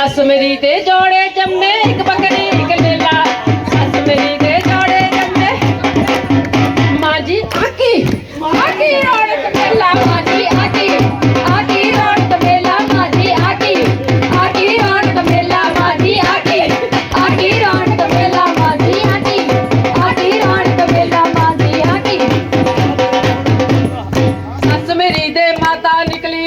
ਸੱਸ ਮੇਰੀ ਤੇ ਜੋੜੇ ਜੰਮੇ, ਇੱਕ ਬੱਕਰੀ, ਇੱਕ ਲੇਲਾ। ਸੱਸ ਮੇਰੀ ਤੇ ਜੋੜੇ ਜੰਮੇ। ਮਾਂ ਜੀ ਆਕੀ ਆਕੀ ਰੋੜ ਕਟੇਲਾ ਮਾਂ ਜੀ ਆਕੀ ਆਕੀ ਰੋੜ ਕਟੇਲਾ ਮਾਂ ਜੀ ਆਕੀ ਆਕੀ ਰੋੜ ਕਟੇਲਾ ਮਾਂ ਜੀ ਆਕੀ ਆਕੀ ਰੋੜ ਕਟੇਲਾ ਮਾਂ ਜੀ ਆਕੀ ਆਕੀ ਰੋੜ ਕਟੇਲਾ ਮਾਂ ਜੀ ਆਕੀ ਸੱਸ ਮੇਰੀ ਦੇ ਮਾਤਾ ਨਿਕਲੀ